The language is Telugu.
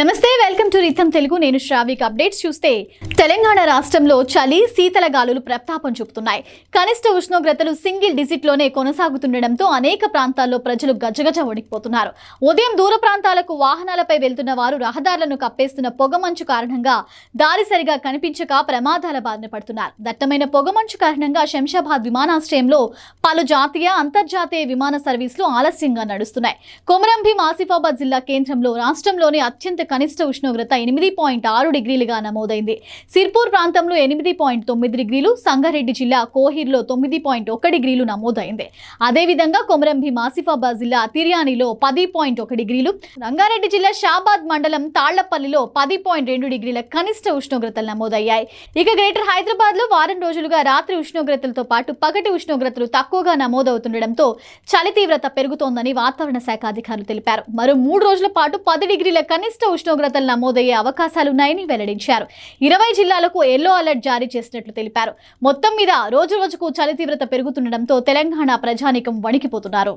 నమస్తే వెల్కమ్ టు రిథం తెలుగు. నేను శ్రావిక్. అప్డేట్స్ చూస్తే తెలంగాణ రాష్ట్రంలో చలి శీతల గాలులు ప్రతాపం చూపుతున్నాయి. కనిష్ట ఉష్ణోగ్రతలు సింగిల్ డిజిట్లోనే కొనసాగుతుండడంతో కొనసాగుతుండటంతో అనేక ప్రాంతాల్లో ప్రజలు గజగజ వణికిపోతున్నారు. ఉదయం దూర ప్రాంతాలకు వాహనాలపై వెళ్తున్న వారు రహదారులను కప్పేస్తున్న పొగమంచు కారణంగా దారి సరిగా కనిపించక ప్రమాదాల బారిన పడుతున్నారు. దట్టమైన పొగమంచు కారణంగా శంషాబాద్ విమానాశ్రయంలో పలు జాతీయ అంతర్జాతీయ విమాన సర్వీసులు ఆలస్యంగా నడుస్తున్నాయి. కొమరంభీం ఆసిఫాబాద్ జిల్లా కేంద్రంలో రాష్ట్రంలోని అత్యంత కనిష్ట ఉష్ణోగ్రత ఎనిమిది పాయింట్ ఆరు డిగ్రీలుగా నమోదైంది. సిర్పూర్ ప్రాంతంలో ఎనిమిది పాయింట్ తొమ్మిది డిగ్రీలు సంగారెడ్డి జిల్లా కోహిర్లో తొమ్మిది పాయింట్ ఒక డిగ్రీలు నమోదైంది. అదేవిధంగా కొమరంభీం ఆసిఫాబాద్ జిల్లా తిర్యానిలో పది పాయింట్ ఒక డిగ్రీలు రంగారెడ్డి జిల్లా షాబాద్ మండలం తాళ్ళపల్లిలో పది పాయింట్ రెండు డిగ్రీల కనిష్ట ఉష్ణోగ్రతలు నమోదయ్యాయి. ఇక గ్రేటర్ హైదరాబాద్లో వారం రోజులుగా రాత్రి ఉష్ణోగ్రతలతో పాటు పగటి ఉష్ణోగ్రతలు తక్కువగా నమోదవుతుండటంతో చలి తీవ్రత పెరుగుతోందని వాతావరణ శాఖ అధికారులు తెలిపారు. మరో మూడు రోజుల పాటు పది డిగ్రీల కనిష్ట ఉష్ణోగ్రతలు నమోదయ్యే అవకాశాలున్నాయని వెల్లడించారు. ఇరవై జిల్లాలకు ఎల్లో అలర్ట్ జారీ చేసినట్లు తెలిపారు. మొత్తం మీద రోజు రోజుకు చలి తీవ్రత పెరుగుతుండటంతో తెలంగాణ ప్రజానికం వణికిపోతున్నారు.